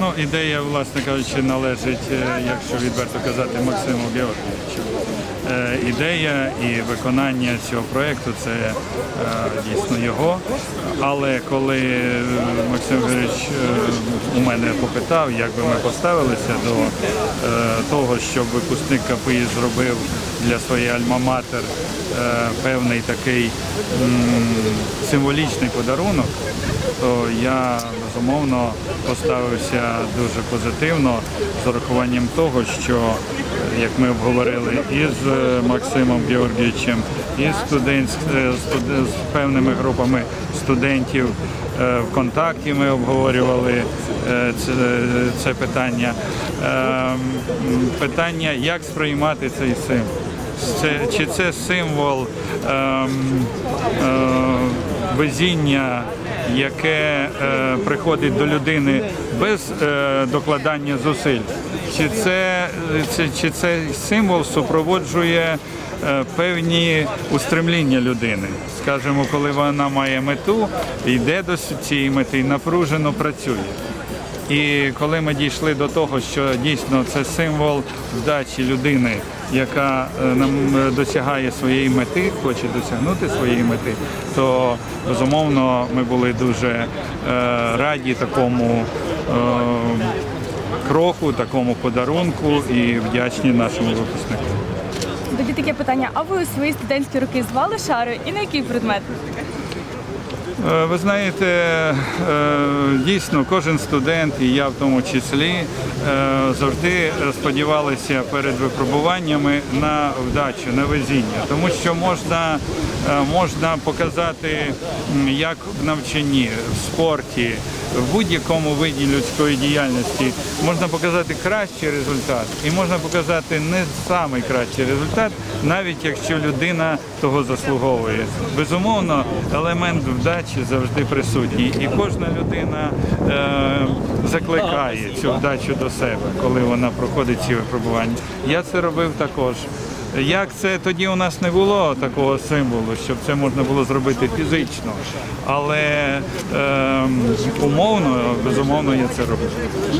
Ну, ідея, власне кажучи, належить, е, якщо відверто казати, Максиму Георгійовичу. Е, Ідея і виконання цього проєкту це е, дійсно його. Але коли Максим Георгійович е, у мене попитав, як би ми поставилися до того, щоб випускник КПІ зробив для своєї альма-матер певний такий символічний подарунок, то я безумовно поставився дуже позитивно з урахуванням того, що як ми обговорили із Максимом Георгійовичем, і студент, е, з певними групами студентів е, в контакті ми обговорювали е, це, це питання. Питання, як сприймати цей символ. Чи це символ ем, е, везіння, яке е, приходить до людини без е, докладання зусиль? Чи це, це, чи цей символ супроводжує е, певні устремління людини? Скажімо, коли вона має мету, йде до цієї мети і напружено працює. І коли ми дійшли до того, що дійсно це символ вдачі людини, яка е, нам е, досягає своєї мети, хоче досягнути своєї мети, то безумовно ми були дуже е, раді такому е, кроку, такому подарунку і вдячні нашому випускнику. Тоді таке питання: а ви у свої студентські роки звали шари і на який предмет? Е, Ви знаєте, е, дійсно кожен студент, і я в тому числі, е, завжди сподівалися перед випробуваннями на вдачу, на везіння, тому що можна, можна показати, як в навчанні, в спорті, в будь-якому виді людської діяльності можна показати кращий результат і можна показати не самий кращий результат, навіть якщо людина того заслуговує. Безумовно, елемент вдачі завжди присутні, і кожна людина е, закликає цю вдачу до себе, коли вона проходить ці випробування. Я це робив також. Як це тоді у нас не було такого символу, щоб це можна було зробити фізично, але е, умовно, безумовно, я це робив.